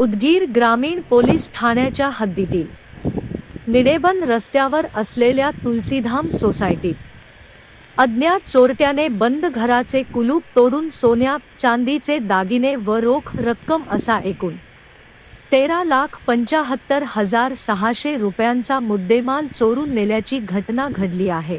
उदगीर ग्रामीण पोलीस ठाण्याच्या हद्दीतील निडेबन रस्त्यावर असलेल्या तुलसीधाम सोसायटीत. अज्ञात चोरट्याने बंद घराचे कुलूप तोडून सोन्या चांदीचे दागिने व रोख रक्कम असा एकूण तेरा लाख पंचाहत्तर हजार सहाशे रुपयांचा मुद्देमाल चोरून नेल्याची घटना घडली आहे.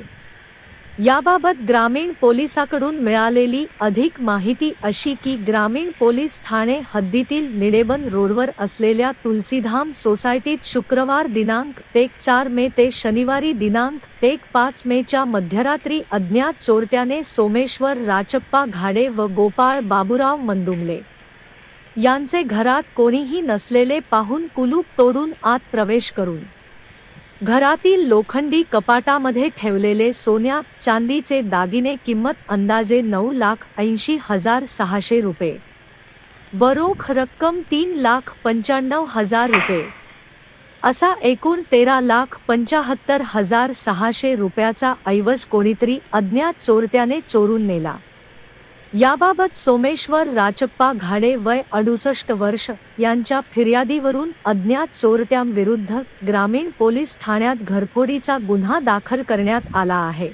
याबाबत ग्रामीण पोलिसाकडून मिळालेली अधिक माहिती अशी की ग्रामीण पोलीस ठाणे हद्दीतील निडेबन रोडवर असलेल्या तुलसीधाम सोसायटीत शुक्रवार दिनांक एक चार मे ते शनिवारी दिनांक एक पाच मेच्या मध्यरात्री अज्ञात चोरट्याने सोमेश्वर राचप्पा घाडे व गोपाळ बाबुराव मंदुमले. यांचे घरात कोणीही नसलेले पाहून कुलूप तोडून आत प्रवेश करून घरातील लोखंडी कपाटामध्ये ठेवलेले सोन्या चांदीचे दागिने किंमत अंदाजे नऊ लाख ऐंशी हजार सहाशे रुपये. व रोख रक्कम तीन लाख पंच्याण्णव हजार रुपये. असा एकूण तेरा लाख पंचाहत्तर हजार सहाशे रुपयाचा ऐवज कोणीतरी अज्ञात चोरट्याने चोरून नेला. याबाबत सोमेश्वर राचप्पा घाडे वय अडुसष्ट वर्ष यांच्या फिर्यादीवरून अज्ञात चोरट्यांविरुद्ध ग्रामीण पोलीस ठाण्यात घरफोडीचा गुन्हा दाखल करण्यात आला आहे.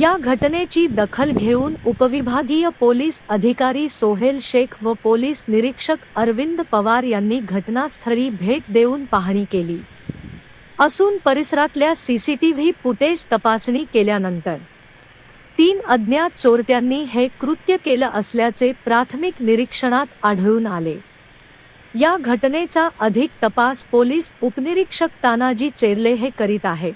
या घटनेची दखल घेऊन उपविभागीय पोलीस अधिकारी सोहेल शेख व पोलीस निरीक्षक अरविंद पवार यांनी घटनास्थळी भेट देऊन पाहणी केली. असून परिसरातल्या सीसीटीव्ही फुटेज तपासणी केल्यानंतर तीन अज्ञात चोरट्यांनी हे कृत्य केलं असल्याचे प्राथमिक निरीक्षणात आढळून आले. या घटनेचा अधिक तपास पोलीस उपनिरीक्षक तानाजी चेरले हे करीत आहेत.